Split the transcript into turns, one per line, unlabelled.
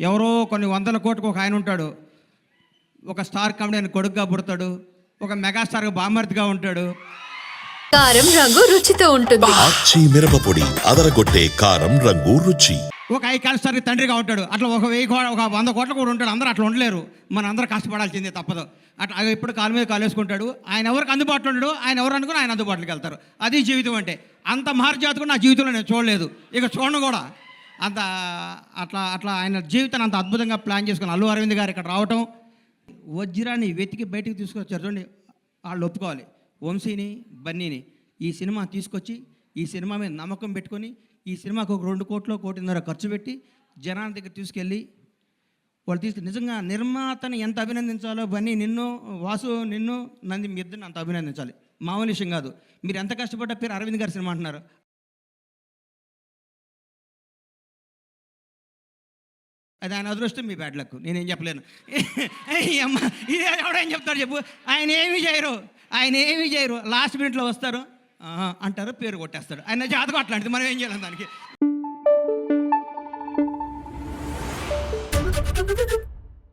ఎవరో కొన్ని వందల కోట్లకు ఒక ఆయన ఉంటాడు. ఒక స్టార్ కామెడీ కొడుకుగా పుడతాడు. ఒక మెగాస్టార్గా బామర్తిగా ఉంటాడు.
కారం రంగు రుచితో ఉంటుంది.
ఆచి మిరపపొడి అదరగొట్టే కారం రంగు రుచి.
ఒక ఐకాన్ స్టార్కి తండ్రిగా ఉంటాడు. అట్లా ఒక వెయ్యి ఒక వంద కోట్ల కూడా ఉంటాడు. అందరూ అట్లా ఉండలేరు. మన అందరూ కష్టపడాల్సిందే తప్పదు. అట్లా అది ఎప్పుడు కాలు మీద కాలు వేసుకుంటాడు. ఆయన ఎవరికి అందుబాటులో ఉండడు ఆయన ఎవరు అనుకుని ఆయన అందుబాటులోకి వెళ్తారు. అది జీవితం అంటే. అంత మహర్జాతకు నా జీవితంలో నేను చూడలేదు. ఇక చూడను కూడా. అంత అట్లా అట్లా ఆయన జీవితాన్ని అంత అద్భుతంగా ప్లాన్ చేసుకుని అల్లు అరవింద్ గారు ఇక్కడ రావటం వజ్రాన్ని వెతికి బయటికి తీసుకొచ్చారు చూడండి వాళ్ళు ఒప్పుకోవాలి. వంశీని బన్నీని ఈ సినిమా తీసుకొచ్చి ఈ సినిమా మీద నమ్మకం పెట్టుకొని ఈ సినిమాకు ఒక రెండు కోట్లు కోటిన్నర ఖర్చు పెట్టి జనాల దగ్గర తీసుకెళ్ళి వాళ్ళు తీసుకు నిజంగా నిర్మాతని ఎంత అభినందించాలో బన్నీ నిన్ను వాసు నిన్ను నంది మీ ఇద్దరిని అంత అభినందించాలి. మామూలు విషయం కాదు. మీరు ఎంత కష్టపడ్డ పేరు అరవింద్ గారి సినిమా అంటున్నారు. అది ఆయన అదృష్టం మీ బ్యాడ్లకు నేనేం చెప్పలేను. ఏయ్ అమ్మ ఇది ఎవడేం చెప్తారు చెప్పు. ఆయన ఏమి చేయరు. ఆయన ఏమి చేయరు. లాస్ట్ మినిట్లో వస్తారు. అంటారు పేరు కొట్టేస్తాడు. ఆయన జాతకం అట్లాంటిది. మనం ఏం చేయలేం దానికి.